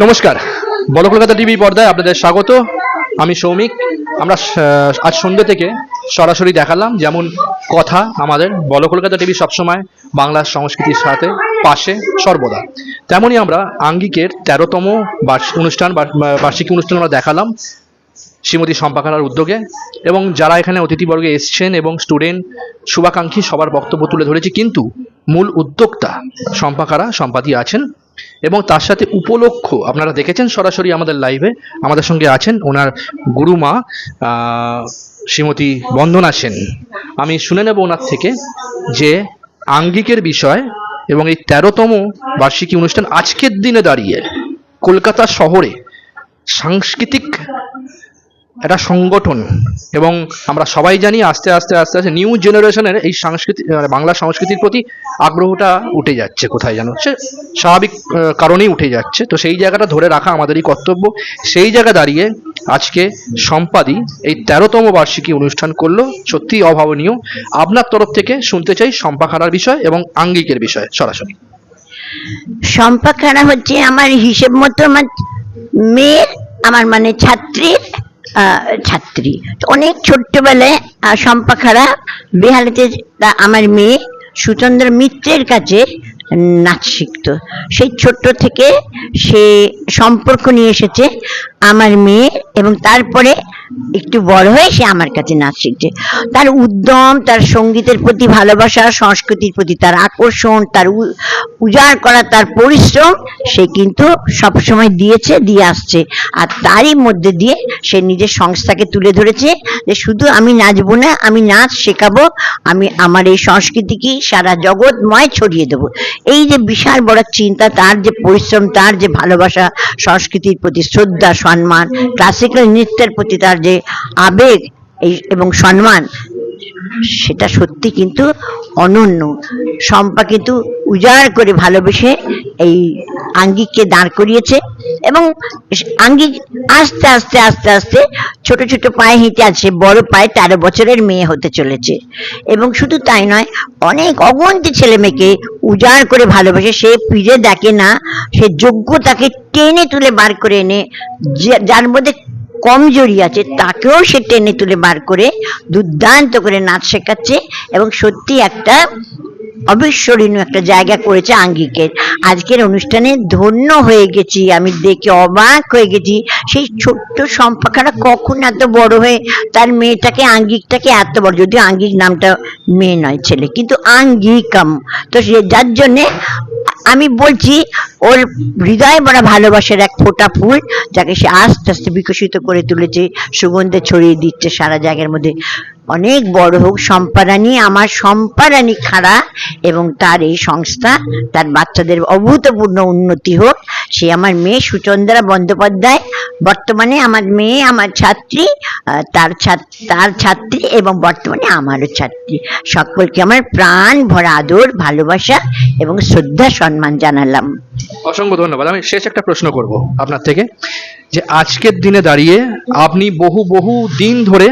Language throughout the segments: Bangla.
নমস্কার। বড় কলকাতা টিভি পর্দায় আপনাদের স্বাগত। আমি সৌমিক। আমরা আজ সন্ধ্যে থেকে সরাসরি দেখালাম যেমন কথা আমাদের বড় কলকাতা টিভি সবসময় বাংলার সংস্কৃতির সাথে পাশে সর্বদা। তেমনই আমরা আঙ্গিকের তেরোতম বার্ষিক অনুষ্ঠান বার্ষিকী অনুষ্ঠান আমরা দেখালাম শ্রীমতী সম্পাকারার উদ্যোগে এবং যারা এখানে অতিথিবর্গে এসছেন এবং স্টুডেন্ট, শুভাকাঙ্ক্ষী সবার বক্তব্য তুলে ধরেছে, কিন্তু মূল উদ্যোক্তা সম্পাকারা সম্পাদী আছেন এবং তার সাথে উপলক্ষ, আপনারা দেখেছেন সরাসরি আমাদের লাইভে আমাদের সঙ্গে আছেন ওনার গুরুমা শ্রীমতী বন্দনা সেন। আমি শুনে নেব ওনার থেকে যে আঙ্গিকের বিষয় এবং এই তেরোতম বার্ষিকী অনুষ্ঠান আজকের দিনে দাঁড়িয়ে কলকাতা শহরে সাংস্কৃতিক একটা সংগঠন এবং আমরা সবাই জানি আস্তে আস্তে আস্তে আস্তে নিউ জেনারেশনের এই সংস্কৃতি মানে বাংলা সংস্কৃতির প্রতি আগ্রহটা উঠে যাচ্ছে কোথায় যেন? সে স্বাভাবিক কারণেই উঠে যাচ্ছে। তো সেই জায়গাটা ধরে রাখা আমাদেরই কর্তব্য। সেই জায়গা দাঁড়িয়ে আজকে সম্পাদি এই তেরোতম বার্ষিকী অনুষ্ঠান করল। সত্যি অভাবনীয়। আপনার তরফ থেকে শুনতে চাই সম্পাখারার বিষয় এবং আঙ্গিকের বিষয়। সরাসরি। সম্পাখারা হচ্ছে আমার হিসেব মতো আমার মেয়ের, আমার মানে ছাত্রীর ছাত্রী। অনেক ছোট্টবেলায় আহ, সম্পাখারা বেহালাতে তা- আমার মেয়ে সুচন্দ্র মিত্রের কাছে নাচ শিখত। সেই ছোট্ট থেকে সে সম্পর্ক নিয়ে এসেছে। আমার মেয়ে এবং তারপরে একটু বড় হয়ে সে আমার কাছে নাচ শিখছে। তার উদ্যম, তার সঙ্গীতের প্রতি ভালোবাসা, সংস্কৃতির প্রতি তার আকর্ষণ, তার উজাড় করা, তার পরিশ্রম, সে কিন্তু সবসময় দিয়েছে, দিয়ে আসছে। আর তারই মধ্যে দিয়ে সে নিজের সংস্থাকে তুলে ধরেছে যে শুধু আমি নাচবো না, আমি নাচ শেখাবো, আমি আমার এই সংস্কৃতিকে সারা জগৎময় ছড়িয়ে দেবো। এই যে বিশাল বড় চিন্তা, তার যে পরিশ্রম, তার যে ভালোবাসা, সংস্কৃতির প্রতি শ্রদ্ধা সম্মান ক্লাসিক্যাল নৃত্যের প্রতি তার যে আবেগ এই এবং সম্মান সেটা সত্যি কিন্তু অনন্য। শম্পা কিন্তু উজাড় করে ভালোবেসে এই আঙ্গিককে দাঁড় করিয়েছে এবং আঙ্গিক আস্তে আস্তে আস্তে আস্তে ছোট ছোট পায়ে হেঁটে আছে বড় পায়ে তেরো বছরের মেয়ে হতে চলেছে। এবং শুধু তাই নয়, অনেক অগন্তি ছেলে মেয়েকে উজাড় করে ভালোবেসে সে ফিরে দেখে না, সে যোগ্যতাকে টেনে তুলে বার করে এনে যার মধ্যে কমজোরি আছে, তাকেও সে টেনে তুলে বার করে দুর্দান্ত করে নাচ শেখাচ্ছে এবং সত্যি একটা অবিস্মরণীয় একটা জায়গা করেছে আঙ্গিকের। আজকের অনুষ্ঠানে ধন্য হয়ে গেছি, আমি দেখে অবাক হয়ে গেছি, সেই ছোট্ট সম্পাখারা কখন এত বড় হয়ে তার মেয়েটাকে, আঙ্গিকটাকে এত বড়, যদিও আঙ্গিক নামটা মেয়ে নয়, ছেলে, কিন্তু আঙ্গিকাম। তো সে যার জন্যে আমি বলছি, ওর হৃদয় বড় ভালোবাসার এক ফোটা ফুল যাকে সে আস্তে আস্তে বিকশিত করে তুলেছে, সুগন্ধে ছড়িয়ে দিচ্ছে সারা জায়গার মধ্যে। অনেক বড় হোক সম্পারানি আমার সম্পারানি খাড়া এবং তার এই সংস্থা, তার বাচ্চাদের অভূতপূর্ণ উন্নতি হোক সে আমার মেয়ে সুচন্দ্রা বন্দ্যোপাধ্যায়। বর্তমানে আমার মেয়ে, আমার ছাত্রী তার তার ছাত্রী এবং বর্তমানে আমারও ছাত্রী। সকলকে আমার প্রাণ ভরা আদর, ভালোবাসা এবং শ্রদ্ধা, সম্মান জানালাম। অসংখ্য ধন্যবাদ। আমি শেষ একটা প্রশ্ন করব আপনার থেকে, যে আজকের দিনে দাঁড়িয়ে আপনি বহু বহু দিন ধরে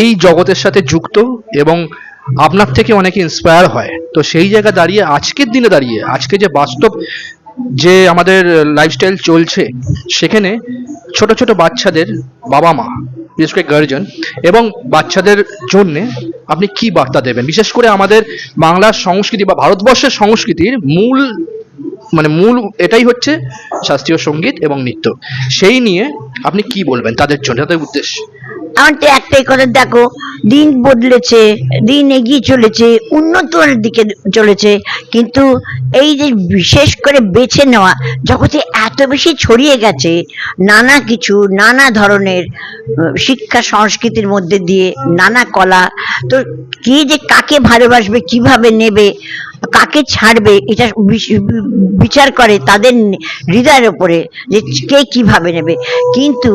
এই জগতের সাথে যুক্ত এবং আপনার থেকে অনেকে ইন্সপায়ার হয়। তো সেই জায়গা দাঁড়িয়ে আজকের দিনে দাঁড়িয়ে, আজকে যে বাস্তব যে আমাদের লাইফস্টাইল চলছে, সেখানে ছোট ছোট বাচ্চাদের বাবা মা বিশেষ করে গার্জেন এবং বাচ্চাদের জন্যে আপনি কি বার্তা দেবেন? বিশেষ করে আমাদের বাংলার সংস্কৃতি বা ভারতবর্ষের সংস্কৃতির মূল মানে মূল এটাই হচ্ছে শাস্ত্রীয় সংগীত এবং নৃত্য। সেই নিয়ে আপনি কি বলবেন তাদের জন্য, তাদের উদ্দেশ্যে? আমার তো একটাই কথা দেখো, দিন বদলেছে, দিন এগিয়ে চলেছে উন্নতর দিকে চলেছে, কিন্তু এই যে বিশেষ করে বেছে নেওয়া, জগতে এত বেশি ছড়িয়ে গেছে, নানা কিছু, নানা ধরনের শিক্ষা সংস্কৃতির মধ্যে দিয়ে, নানা কলা, তো কে যে কাকে ভালোবাসবে, কীভাবে নেবে কাকে ছাড়বে, এটা বিচার করে তাদের হৃদয়ের ওপরে যে কে কীভাবে নেবে। কিন্তু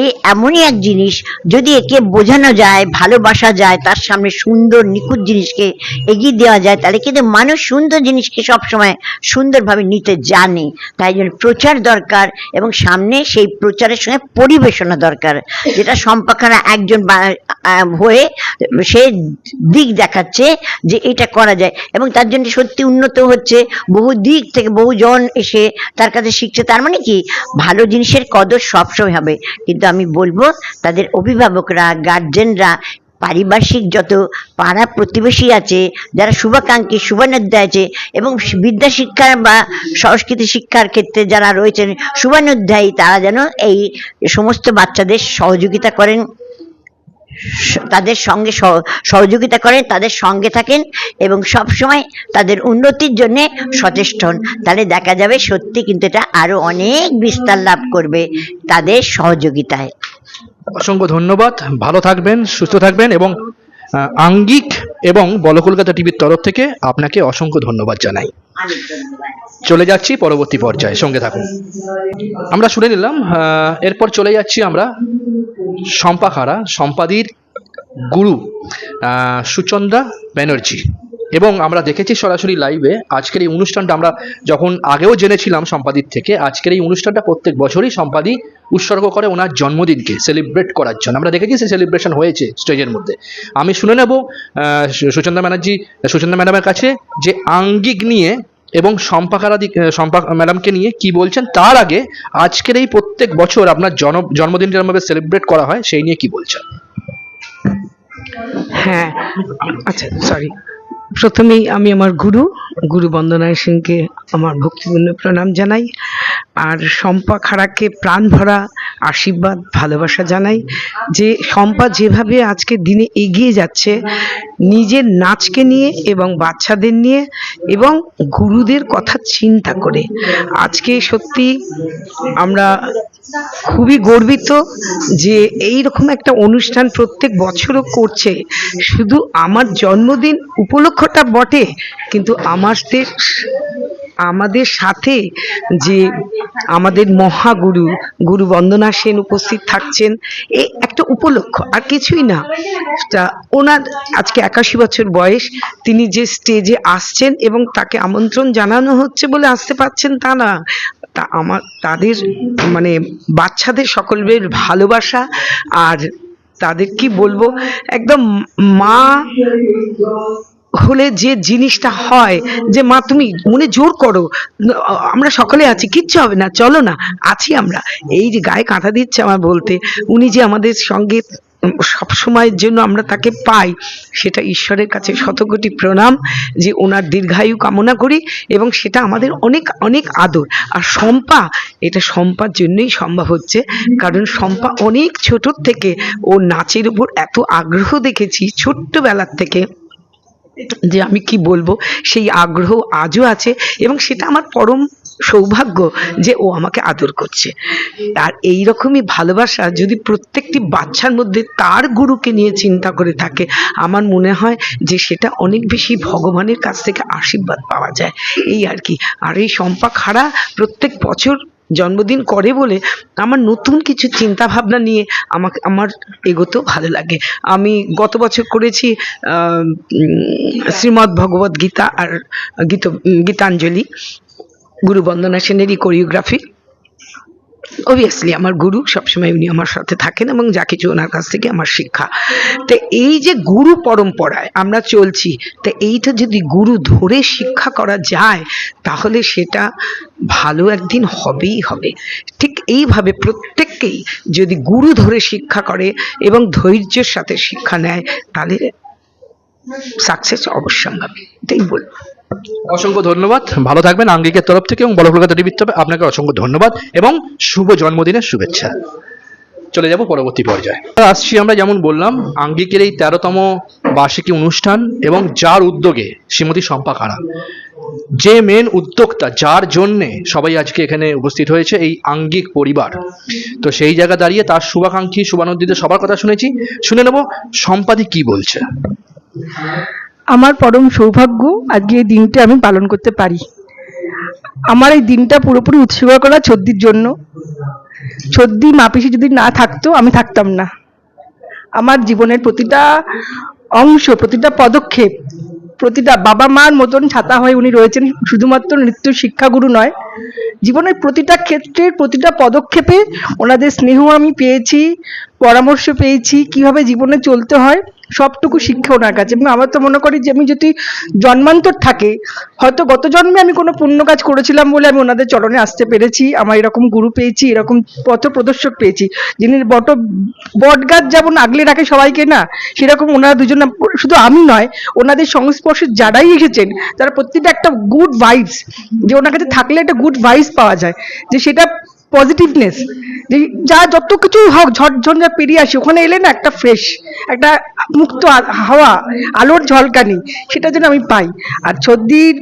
এই এমনই এক জিনিস, যদি একে বোঝানো যায়, ভালোবাসা যায়, তার সামনে সুন্দর, নিখুঁত জিনিসকে এগিয়ে দেওয়া যায়, তাহলে কিন্তু মানুষ সুন্দর জিনিসকে সবসময় সুন্দরভাবে নিতে জানে। তাই জন্য প্রচার দরকার এবং সামনে সেই প্রচারের সঙ্গে পরিবেশনা দরকার। যেটা সম্পাখানা একজন হয়ে সে দিক দেখাচ্ছে যে এটা করা যায় এবং তার জন্য এখানে সত্যি উন্নত হচ্ছে, বহু দিক থেকে বহু জন এসে তার কাছে শিখছে, তার মানে কি? ভালো জিনিসের কদর সবসময় হবে। কিন্তু আমি বলব, তাদের অভিভাবকরা গার্জেনরা পারিপার্শ্বিক যত পাড়া প্রতিবেশী আছে, যারা শুভাকাঙ্ক্ষী শুভানুদ্দা আছে, এবং বিদ্যা শিক্ষা বা সংস্কৃতি শিক্ষার ক্ষেত্রে যারা রয়েছেন শুভানুধ্যায়ী তারা যেন এই সমস্ত বাচ্চাদের সহযোগিতা করেন। তাদের সঙ্গে সহ- সহযোগিতা করেন, তাদের সঙ্গে থাকেন এবং সব সময় তাদের উন্নতির জন্য সচেষ্ট হন। তাহলে দেখা যাবে সত্যি কিন্তু এটা আরও অনেক বিস্তার লাভ করবে তাদের সহযোগিতায়। অসংখ্য ধন্যবাদ। ভালো থাকবেন, সুস্থ থাকবেন এবং আঙ্গিক এবং বল কলকাতা টিভির তরফ থেকে আপনাকে অসংখ্য ধন্যবাদ জানাই। চলে যাচ্ছি পরবর্তী পর্যায়ে, সঙ্গে থাকুন। আমরা শুনে নিলাম এরপর চলে যাচ্ছি আমরা সম্পাখারা সম্পাদির গুরু সুচন্দ্রা ব্যানার্জি। এবং আমরা দেখেছি সরাসরি লাইভে আজকের এই অনুষ্ঠানটা আমরা যখন আগেও জেনেছিলাম সম্পাদির থেকে আজকের এই অনুষ্ঠানটা প্রত্যেক বছরই সম্পাদি উৎসর্গ করে ওনার জন্মদিনকে সেলিব্রেট করার জন্য। আমরা দেখেছি সে সেলিব্রেশন হয়েছে স্টেজের মধ্যে। আমি শুনে নেব আহ, সু- সুচন্দ্রা ব্যানার্জি সুচন্দ্রা ম্যাডামের কাছে যে আঙ্গিক নিয়ে এবং সম্পাকারা দিক সম্পা ম্যাডামকে নিয়ে কি বলছেন তার আগে আজকের এই প্রত্যেক বছর আপনার জন জন্মদিন যেরকমভাবে সেলিব্রেট করা হয় সেই নিয়ে কি বলছেন? হ্যাঁ আচ্ছা সরি প্রথমেই আমি আমার গুরু গুরু বন্দনায় সিংকে আমার ভক্তিপূর্ণ প্রণাম জানাই। আর শম্পা খাড়াকে প্রাণ ভরা আশীর্বাদ, ভালোবাসা জানাই যে শম্পা যেভাবে আজকে দিনে এগিয়ে যাচ্ছে, নিজের নাচকে নিয়ে এবং বাচ্চাদের নিয়ে এবং গুরুদের কথা চিন্তা করে। আজকে সত্যি আমরা খুবই গর্বিত যে এই রকম একটা অনুষ্ঠান প্রত্যেক বছরও করছে। শুধু আমার জন্মদিন উপলক্ষটা বটে, কিন্তু আমাদের আমাদের সাথে যে আমাদের মহাগুরু, গুরু বন্দনা সেন উপস্থিত থাকছেন এই একটা উপলক্ষ, আর কিছুই না। তা ওনার আজকে একাশি বছর বয়স, তিনি যে স্টেজে আসছেন এবং তাকে আমন্ত্রণ জানানো হচ্ছে বলে আসতে পারছেন তা না। তা আমার, তাদের মানে বাচ্চাদের সকলের ভালোবাসা আর তাদের কি বলব, একদম মা হলে যে জিনিসটা হয়, যে মা তুমি মনে জোর করো, আমরা সকলে আছি, কিচ্ছু হবে না, চলো না, আছি আমরা। এই যে গায়ে কাঁথা দিচ্ছে আমার বলতে, উনি যে আমাদের সঙ্গে সব সময়ের জন্য আমরা তাকে পাই, সেটা ঈশ্বরের কাছে শতকোটি প্রণাম যে ওনার দীর্ঘায়ু কামনা করি এবং সেটা আমাদের অনেক অনেক আদর। আর শম্পা, এটা শম্পার জন্যই সম্ভব হচ্ছে, কারণ শম্পা অনেক ছোটোর থেকে ও নাচের উপর এত আগ্রহ দেখেছি, ছোট্টবেলার থেকে। যে আমি কি বলব? সেই আগ্রহ আজও আছে এবং সেটা আমার পরম সৌভাগ্য যে ও আমাকে আদর করছে। আর এই রকমই ভালোবাসা যদি প্রত্যেকটি বাচ্চার মধ্যে তার গুরুকে নিয়ে চিন্তা করে থাকে, আমার মনে হয় যে সেটা অনেক বেশি ভগবানের কাছ থেকে আশীর্বাদ পাওয়া যায়। এই আর কি। আর এই সম্পা খাড়া প্রত্যেক বছর জন্মদিন করে বলে আমার নতুন কিছু চিন্তা ভাবনা নিয়ে আমাকে আমার এগোতেও ভালো লাগে। আমি গত বছর করেছি শ্রীমদ্ ভগবত গীতা আর গীত গীতাঞ্জলি গুরু বন্দনা সেনেরই কোরিওগ্রাফি অবভিয়াসলি আমার গুরু সবসময় উনি আমার সাথে থাকেন এবং যা কিছু ওনার কাছ থেকে আমার শিক্ষা। তো এই যে গুরু পরম্পরায় আমরা চলছি, তো এইটা যদি গুরু ধরে শিক্ষা করা যায়, তাহলে সেটা ভালো একদিন হবেই হবে। ঠিক এইভাবে প্রত্যেককেই যদি গুরু ধরে শিক্ষা করে এবং ধৈর্যের সাথে শিক্ষা নেয়, তাহলে সাকসেস অবশ্যম্ভাবী। এটাই বলব। অসংখ্য ধন্যবাদ। ভালো থাকবেন আঙ্গিকের তরফ থেকে এবং বল কলকাতা টিভির তরফে। আপনাকে অসংখ্য ধন্যবাদ এবং শুভ জন্মদিনের শুভেচ্ছা। চলে যাব পরবর্তী পর্যায়ে। আসছি আমরা, যেমন বললাম, আঙ্গিকের এই তেরোতম বার্ষিকী অনুষ্ঠান এবং যার উদ্যোগে শ্রীমতী শম্পা খাড়া। যে মেন উদ্যোক্তা, যার জন্যে সবাই আজকে এখানে উপস্থিত হয়েছে, এই আঙ্গিক পরিবার। তো সেই জায়গা দাঁড়িয়ে তার শুভাকাঙ্ক্ষী, শুভানন্দিত সবার কথা শুনেছি। শুনে নেব সম্পাদি কি বলছে। আমার পরম সৌভাগ্য আজকে এই দিনটা আমি পালন করতে পারি। আমার এই দিনটা পুরোপুরি উৎসর্গ করা ছদ্দির জন্য। ছদ্দি মাপিসি যদি না থাকতো, আমি থাকতাম না। আমার জীবনের প্রতিটা অংশ, প্রতিটা পদক্ষেপ, প্রতিটা বাবা মার মতন ছাতা হয়ে উনি রয়েছেন, শুধুমাত্র নৃত্য শিক্ষাগুরু নয়। জীবনের প্রতিটা ক্ষেত্রে প্রতিটা পদক্ষেপে ওনাদের স্নেহ আমি পেয়েছি পরামর্শ পেয়েছি, কীভাবে জীবনে চলতে হয়, সবটুকু শিক্ষা ওনার কাছে। এবং আমার তো মনে করি যে আমি যদি জন্মান্তর থাকে, হয়তো গত জন্মে আমি কোনো পুণ্য কাজ করেছিলাম বলে আমি ওনাদের চরণে আসতে পেরেছি। আমার এরকম গুরু পেয়েছি, এরকম পথ প্রদর্শক পেয়েছি। যিনি বট বট গাছ যেমন আগলে রাখে সবাইকে না, সেরকম ওনারা দুজন শুধু আমি নয়, ওনাদের সংস্পর্শে যারাই এসেছেন, তারা প্রত্যেকটা একটা গুড ভাইবস যে ওনার কাছে থাকলে একটা গুড ভাইবস পাওয়া যায়। যে সেটা পজিটিভনেস যে যা যত কিছু হোক ঝড়ঝঞ্ঝা পেরিয়ে আসে, ওখানে এলে না একটা ফ্রেশ একটা মুক্ত হাওয়া, আলোর ঝলকানি, সেটা যেন আমি পাই। আর সর্দির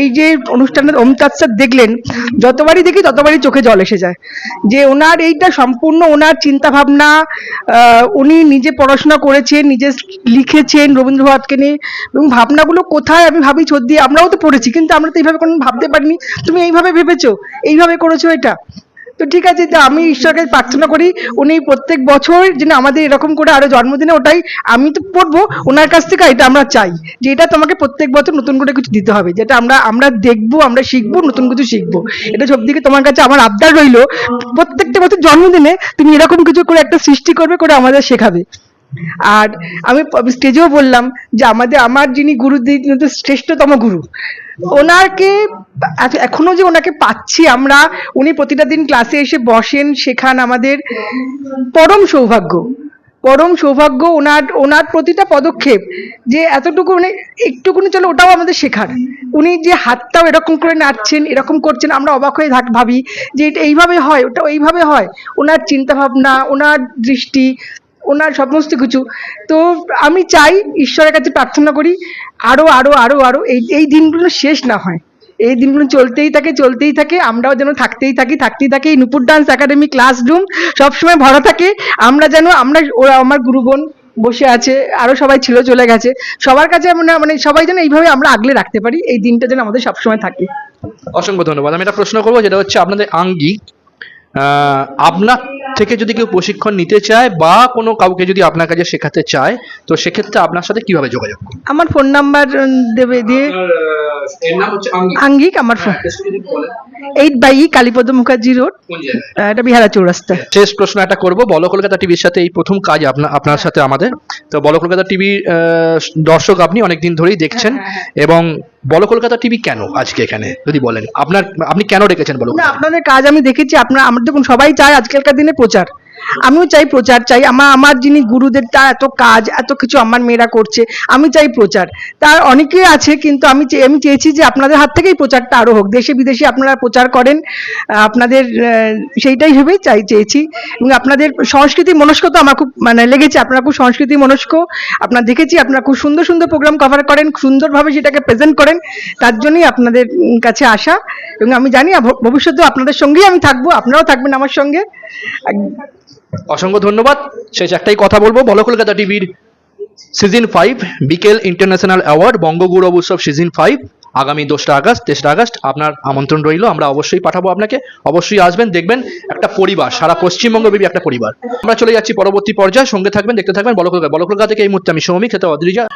এই যে অনুষ্ঠানের অমিতাৎসার দেখলেন, যতবারই দেখি ততবারই চোখে জল এসে যায়। যে ওনার এইটা সম্পূর্ণ ওনার চিন্তা ভাবনা উনি নিজে পড়াশোনা করেছেন, নিজে লিখেছেন রবীন্দ্রনাথকে নিয়ে, এবং ভাবনাগুলো কোথায় আমি ভাবি সর্দি, আমরাও তো পড়েছি, কিন্তু আমরা তো এইভাবে কোনো ভাবতে পারিনি। তুমি এইভাবে ভেবেছো, এইভাবে করেছ এটা? তো ঠিক আছে, তো আমি ঈশ্বরকে প্রার্থনা করি, উনি প্রত্যেক বছর যেন আমাদের এরকম করে আরও জন্মদিনে ওটাই আমি তো পড়ব, ওনার কাছ থেকে এটা আমরা চাই, যে এটা তোমাকে প্রত্যেক বছর নতুন করে কিছু দিতে হবে, যেটা আমরা আমরা দেখব, আমরা শিখব, নতুন কিছু শিখব। এটা সব দিকে তোমার কাছে আমার আবদার রইল, প্রত্যেকটা বছর জন্মদিনে তুমি এরকম কিছু করে একটা সৃষ্টি করবে, করে আমাদের শেখাবে। আর আমি স্টেজেও বললাম যে আমাদের, আমার যিনি গুরু শ্রেষ্ঠতম গুরু ওনাকে, এখনও যে ওনাকে পাচ্ছি আমরা, উনি প্রতিটা দিন ক্লাসে এসে বসেন, শেখান আমাদের। পরম সৌভাগ্য। পরম সৌভাগ্য ওনার ওনার প্রতিটা পদক্ষেপ যে এতটুকু মানে একটুকুনি চলো ওটাও আমাদের শেখার। উনি যে হাতটাও এরকম করে নাড়ছেন, এরকম করছেন, আমরা অবাক হয়ে থাক ভাবি যে এটা এইভাবে হয় ওটা এইভাবে হয়। ওনার চিন্তা ভাবনা ওনার দৃষ্টি ওনার সমস্ত কিছু। তো আমি চাই ঈশ্বরের কাছে প্রার্থনা করি, আরও আরও আরও আরও, এই এই দিনগুলো শেষ না হয়। এই দিনগুলো চলতেই থাকে চলতেই থাকে, আমরাও যেন থাকতেই থাকি থাকতেই থাকি। নুপুর ডান্স একাডেমি ক্লাসরুম সবসময় ভরা থাকে। আমরা যেন, আমরা, ওরা আমার গুরুবোন বসে আছে, আরও সবাই ছিল, চলে গেছে। সবার কাছে আমরা মানে সবাই যেন এইভাবে আমরা আগলে রাখতে পারি, এই দিনটা যেন আমাদের সবসময় থাকে। অসংখ্য ধন্যবাদ। আমি একটা প্রশ্ন করব, যেটা হচ্ছে আপনাদের আঙ্গিক। আপনার থেকে যদি কেউ প্রশিক্ষণ নিতে চায় বা কোনো কাউকে যদি আপনার কাছে শেখাতে চায় তো সেক্ষেত্রে আপনার সাথে কীভাবে যোগাযোগ করবে? আমার ফোন নাম্বার দেবে দিয়ে এর নাম হচ্ছে আঙ্গিক। আমার বলেন, eight by Kalipada Mukherjee road. এটা বিহারা চৌরাস্তা। শেষ প্রশ্ন একটা করব। বলো কলকাতা টিভির সাথে এই প্রথম কাজ আপনার আপনার সাথে আমাদের। তো বলো কলকাতা টিভি দর্শক আপনি অনেকদিন ধরেই দেখছেন এবং বলো কলকাতা টিভি কেন আজকে এখানে? যদি বলেন। আপনার আপনি কেন রেখেছেন বলো আপনাদের কাজ আমি দেখেছি। আপনার আমরা দেখুন সবাই চায় আজকালকার দিনে প্রচার। আমিও চাই প্রচার, চাই আমার আমার যিনি গুরুদের, তার এত কাজ, এত কিছু আমার মেয়েরা করছে, আমি চাই প্রচার। তার অনেকেই আছে, কিন্তু আমি আমি চেয়েছি যে আপনাদের হাত থেকেই প্রচারটা আরও হোক, দেশে বিদেশে আপনারা প্রচার করেন আপনাদের সেইটাই ভেবেই চাই, চেয়েছি। এবং আপনাদের সংস্কৃতি মনস্ক তো আমার খুব মানে লেগেছে, আপনারা খুব সংস্কৃতি মনস্ক, আপনারা দেখেছি, আপনারা খুব সুন্দর সুন্দর প্রোগ্রাম কভার করেন, সুন্দরভাবে সেটাকে প্রেজেন্ট করেন, তার জন্যই আপনাদের কাছে আসা। এবং আমি জানি ভবিষ্যতেও আপনাদের সঙ্গেই আমি থাকব, আপনারাও থাকবেন আমার সঙ্গে। অসংখ্য ধন্যবাদ। শেষ একটাই কথা বলব। বলো কলকাতা টিভির সিজন ফাইভ বিকেল ইন্টারন্যাশনাল অ্যাওয়ার্ড বঙ্গগৌরব উৎসব সিজন ফাইভ আগামী দোসরা আগস্ট, তেসরা আগস্ট, আপনার আমন্ত্রণ রইল, আমরা অবশ্যই পাঠাবো আপনাকে। অবশ্যই আসবেন, দেখবেন একটা পরিবার, সারা পশ্চিমবঙ্গ ব্যাপী একটা পরিবার। আমরা চলে যাচ্ছি পরবর্তী পর্যায়ে, সঙ্গে থাকবেন, দেখতে থাকবেন, বলো কলকাতা বলো কলকাতা থেকে এই মুহূর্তে আমি সৌমিক খেতে অদ্রিজা।